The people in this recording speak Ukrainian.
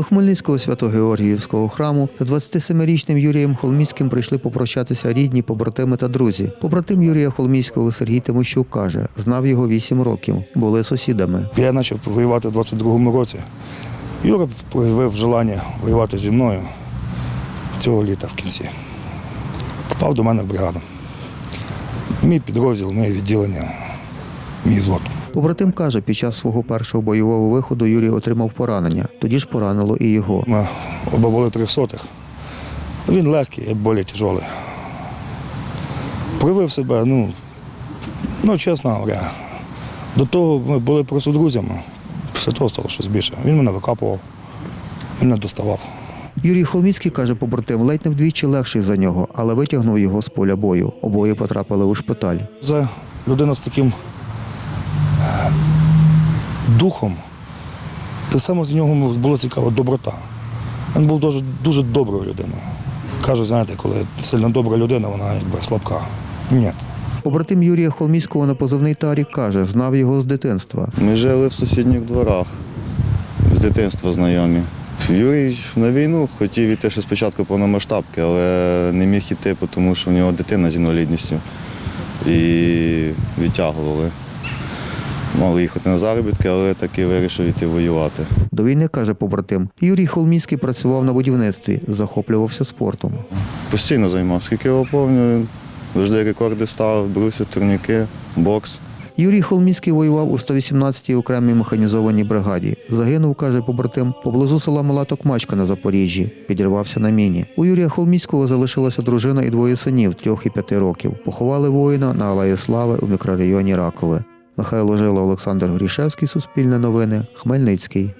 До Хмельницького Свято-Георгіївського храму з 27-річним Юрієм Холміцьким прийшли попрощатися рідні, побратими та друзі. Побратим Юрія Холміцького Сергій Тимощук каже, знав його 8 років, були сусідами. Я почав воювати в 22-му році. Юра проявив бажання воювати зі мною цього літа в кінці. Попав до мене в бригаду. Мій підрозділ, моє відділення, мій взвод. Побратим каже, під час свого першого бойового виходу Юрій отримав поранення. Тоді ж поранило і його. Ми оба були трьохсотих. Він легкий, я більш тяжелий. Проявив себе, ну, ну, чесно говоря. До того ми були просто друзями. Після того стало щось більше. Він мене викапував, він мене доставав. Юрій Холміцький каже, побратим ледь не вдвічі легший за нього, але витягнув його з поля бою. Обоє потрапили у шпиталь. Це людина з таким духом. І саме з нього була цікава доброта. Він був дуже, дуже доброю людиною. Кажуть, знаєте, коли сильно добра людина, вона якби слабка. Ні. Побратим Юрія Холміцького на позивний Тарік каже, знав його з дитинства. Ми жили в сусідніх дворах, з дитинства знайомі. Юрій на війну хотів іти ще спочатку повномасштабки, але не міг іти, тому що в нього дитина з інвалідністю. І відтягували. Мали їхати на заробітки, але таки вирішив іти воювати. До війни, каже побратим, Юрій Холміцький працював на будівництві, захоплювався спортом. Постійно займався. Скільки його пам'ятаю, завжди рекорди ставив, бруся, турніки, бокс. Юрій Холміцький воював у 118-й окремій механізованій бригаді. Загинув, каже побратим, поблизу села Мала Токмачка на Запоріжжі. Підірвався на міні. У Юрія Холміцького залишилася дружина і двоє синів трьох і п'яти років. Поховали воїна на Алеї Слави у мікрорайоні Ракове. Михайло Жило, Олександр Горішевський, Суспільне новини, Хмельницький.